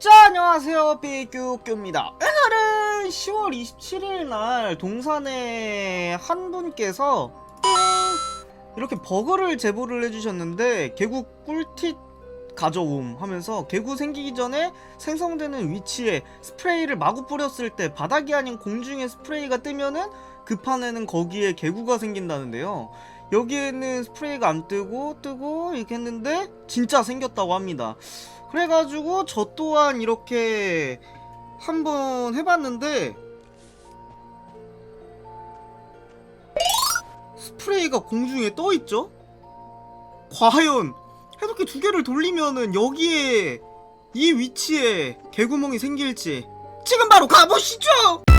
자 안녕하세요 삐규규입니다 오늘은 10월 27일 날 동산의 한 분께서 띵! 이렇게 버그를 제보를 해주셨는데 개구 꿀팁 가져옴 하면서 개구 생기기 전에 생성되는 위치에 스프레이를 마구 뿌렸을 때 바닥이 아닌 공중에 스프레이가 뜨면은 그 판에는 거기에 개구가 생긴다는데요 여기에는 스프레이가 안 뜨고 뜨고 이렇게 했는데 진짜 생겼다고 합니다 그래가지고 저 또한 이렇게 한번 해봤는데 스프레이가 공중에 떠있죠? 과연 해독기 두 개를 돌리면은 여기에 이 위치에 개구멍이 생길지 지금 바로 가보시죠!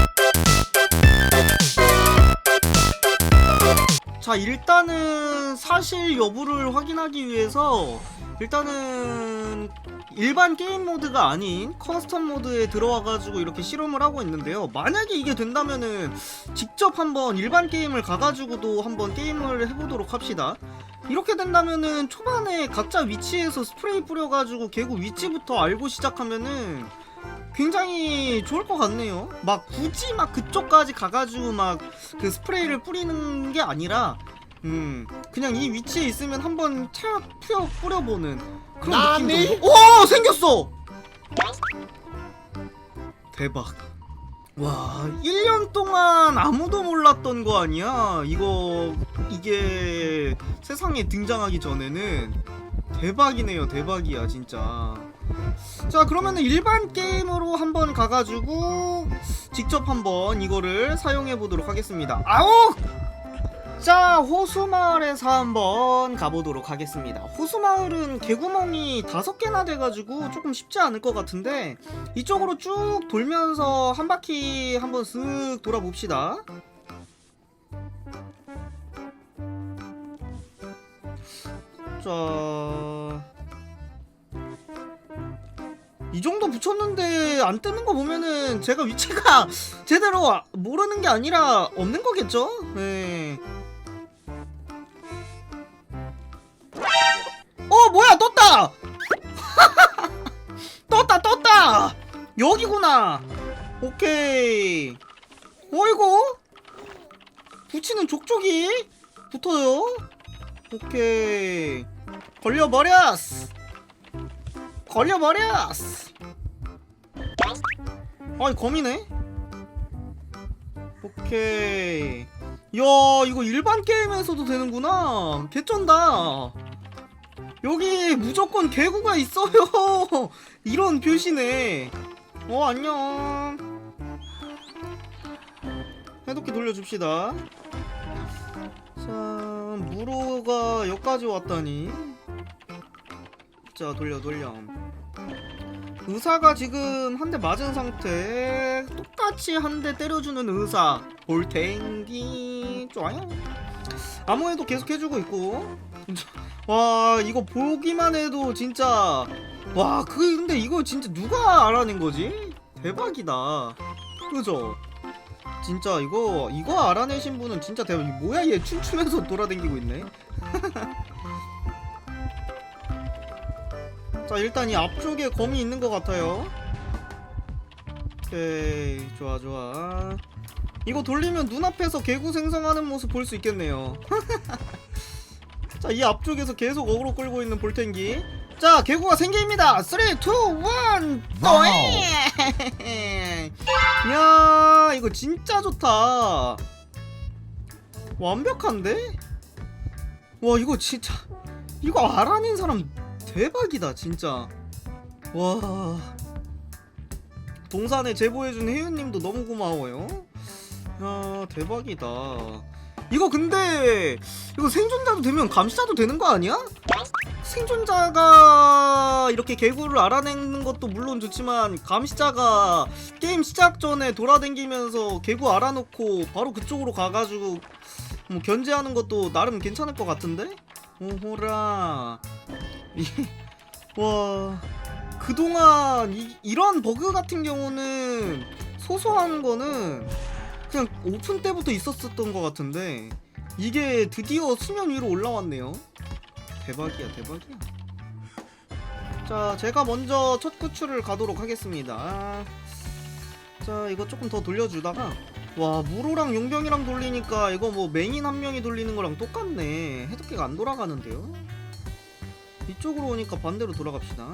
자 일단은 사실 여부를 확인하기 위해서 일단은 일반 게임 모드가 아닌 커스텀 모드에 들어와가지고 이렇게 실험을 하고 있는데요. 만약에 이게 된다면은 직접 한번 일반 게임을 가가지고도 한번 게임을 해보도록 합시다. 이렇게 된다면은 초반에 각자 위치에서 스프레이 뿌려가지고 개구 위치부터 알고 시작하면은 굉장히 좋을 것 같네요. 막 굳이 막 그쪽까지 가가지고 막 그 스프레이를 뿌리는 게 아니라 음 그냥 이 위치에 있으면 한번 차 뿌려 뿌려보는 그런 나니? 느낌. 오 생겼어. 대박. 와 1년 동안 아무도 몰랐던 거 아니야? 이거 이게 세상에 등장하기 전에는 대박이네요 대박이야 진짜. 자 그러면은 일반 게임으로 한번 가가지고 직접 한번 이거를 사용해 보도록 하겠습니다. 아우! 자 호수마을에서 한번 가보도록 하겠습니다. 호수마을은 개구멍이 다섯 개나 돼가지고 조금 쉽지 않을 것 같은데 이쪽으로 쭉 돌면서 한 바퀴 한번 쓱 돌아봅시다. 자. 이 정도 붙였는데 안 뜨는 거 보면은 제가 위치가 제대로 아- 모르는 게 아니라 없는 거겠죠? 네. 어 뭐야 떴다! 떴다 떴다! 여기구나! 오케이 어이구 붙이는 족족이 붙어요 오케이 걸려버렸어 걸려버렸어 아이 거미네? 오케이. 야 이거 일반 게임에서도 되는구나. 개쩐다. 여기 무조건 개구가 있어요. 이런 표시네. 어 안녕. 해독기 돌려줍시다. 자 무로가 여기까지 왔다니 자 돌려 돌려. 의사가 지금 한 대 맞은 상태 똑같이 한 대 때려주는 의사. 볼탱기 좋아요. 아무해도 계속 해주고 있고. 진짜 와 이거 보기만 해도 진짜. 와 그 근데 이거 진짜 누가 알아낸 거지? 대박이다. 그죠? 진짜 이거 이거 알아내신 분은 진짜 대박. 이 뭐야 얘 춤추면서 돌아다니고 있네 자 일단 이 앞쪽에 검이 있는 것 같아요. 오케이 좋아 좋아. 이거 돌리면 눈앞에서 개구 생성하는 모습 볼 수 있겠네요. 자 이 앞쪽에서 계속 어그로 끌고 있는 볼텐기. 자 개구가 생깁니다. 3 2 1 또잉 이야 이거 진짜 좋다. 완벽한데? 와 이거 진짜 이거 알아낸 사람 대박이다 진짜. 와. 동산에 제보해준 혜윤님도 너무 고마워요. 야 대박이다. 이거 근데 이거 생존자도 되면 감시자도 되는 거 아니야? 생존자가 이렇게 개구를 알아내는 것도 물론 좋지만 감시자가 게임 시작 전에 돌아다니면서 개구 알아놓고 바로 그쪽으로 가가지고 뭐 견제하는 것도 나름 괜찮을 것 같은데? 오호라. 이- 와 그동안 이, 이런 버그 같은 경우는 소소한 거는 그냥 오픈 때부터 있었었던 것 같은데 이게 드디어 수면 위로 올라왔네요. 대박이야 대박이야. 자 제가 먼저 첫 구출을 가도록 하겠습니다. 자 이거 조금 더 돌려주다가 와 무로랑 용병이랑 돌리니까 이거 뭐 메인 한 명이 돌리는 거랑 똑같네. 해독기가 안 돌아가는데요 이쪽으로 오니까 반대로 돌아갑시다.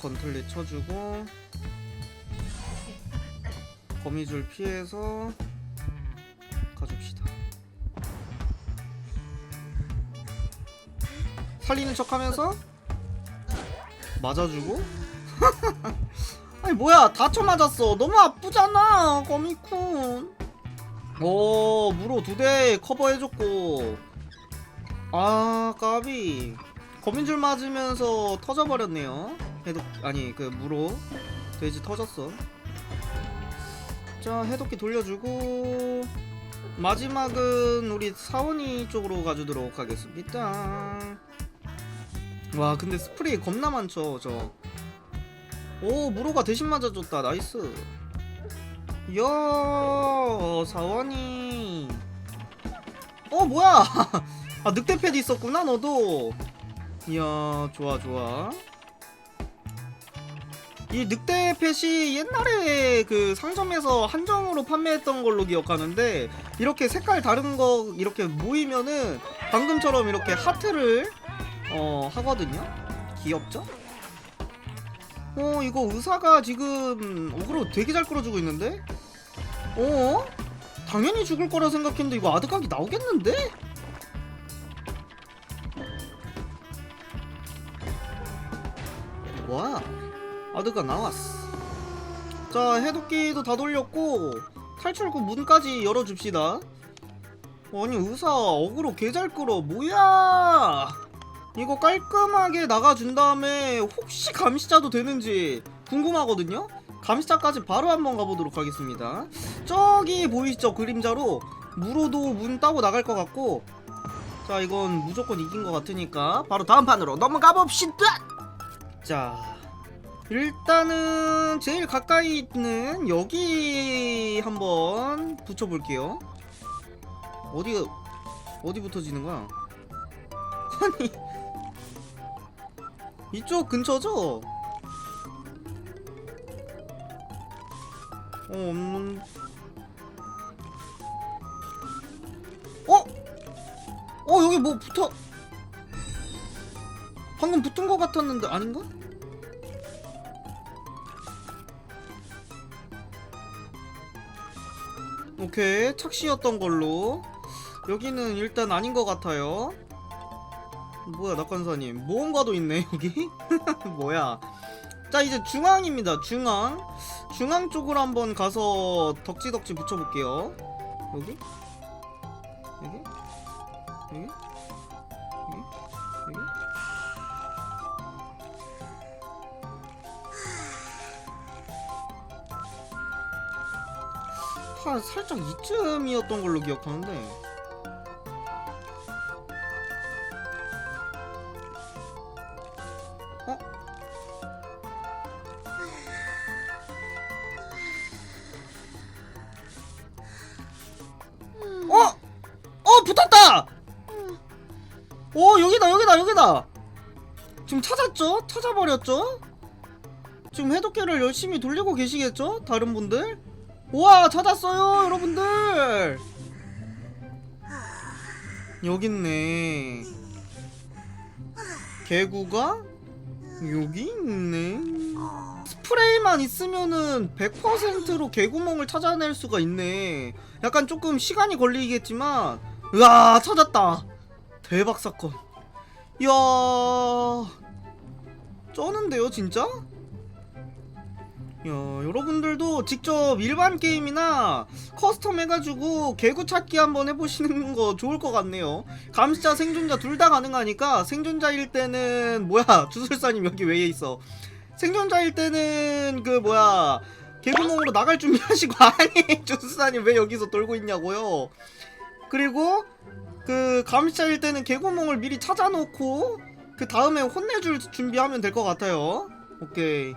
건틀리 쳐주고 거미줄 피해서 가줍시다. 살리는 척 하면서 맞아주고? 아니 뭐야 다쳐 맞았어. 너무 아프잖아 거미쿤. 오 무로 두 대 커버해줬고 아 까비. 거미줄 맞으면서 터져버렸네요. 해독 아니 그 무로. 돼지 터졌어. 자 해독기 돌려주고 마지막은 우리 사원이 쪽으로 가주도록 하겠습니다. 와 근데 스프레이 겁나 많죠 저. 오 무로가 대신 맞아줬다. 나이스. 이야 사원이. 어 뭐야 아 늑대 패드 있었구나 너도 이야 좋아 좋아 이 늑대 펫이 옛날에 그 상점에서 한정으로 판매했던 걸로 기억하는데 이렇게 색깔 다른 거 이렇게 모이면은 방금처럼 이렇게 하트를 어 하거든요 귀엽죠? 어 이거 의사가 지금 어그로 되게 잘 끌어주고 있는데? 어? 당연히 죽을 거라 생각했는데 이거 아드각이 나오겠는데? 와 아드가 나왔어. 자 해독기도 다 돌렸고 탈출구 문까지 열어줍시다. 아니 의사 어그로 개잘 끌어. 뭐야? 이거 깔끔하게 나가준 다음에 혹시 감시자도 되는지 궁금하거든요? 감시자까지 바로 한번 가보도록 하겠습니다. 저기 보이시죠? 그림자로? 무로도 문 따고 나갈 것 같고. 자 이건 무조건 이긴 것 같으니까 바로 다음 판으로 넘어가 봅시다 자 일단은 제일 가까이 있는 여기 한번 붙여볼게요 어디 어디 붙어지는 거야 아니 이쪽 근처죠? 어 없는 어? 어 여기 뭐 붙어 방금 붙은 거 같았는데 아닌가? 오케이 착시였던 걸로. 여기는 일단 아닌 것 같아요. 뭐야 낙관사님. 모험가도 있네 여기? 뭐야. 자 이제 중앙입니다 중앙. 중앙 쪽으로 한번 가서 덕지덕지 붙여볼게요. 여기? 여기? 여기 한 살짝 이쯤이었던 걸로 기억하는데 어? 어? 어 붙었다! 오 여기다 여기다 여기다 지금 찾았죠? 찾아버렸죠? 지금 해독기를 열심히 돌리고 계시겠죠? 다른 분들? 우와 찾았어요 여러분들. 여기 있네. 개구가 여기 있네. 스프레이만 있으면은 100%로 개구멍을 찾아낼 수가 있네. 약간 조금 시간이 걸리겠지만 으아 찾았다. 대박 사건. 이야 쩌는데요 진짜? 야, 여러분들도 직접 일반 게임이나 커스텀 해가지고 개구 찾기 한번 해보시는 거 좋을 것 같네요. 감시자, 생존자 둘 다 가능하니까 생존자일 때는 뭐야 주술사님 여기 왜 있어? 생존자일 때는 그 뭐야 개구멍으로 나갈 준비하시고 아니 주술사님 왜 여기서 돌고 있냐고요? 그리고 그 감시자일 때는 개구멍을 미리 찾아놓고 그 다음에 혼내줄 준비하면 될 것 같아요. 오케이.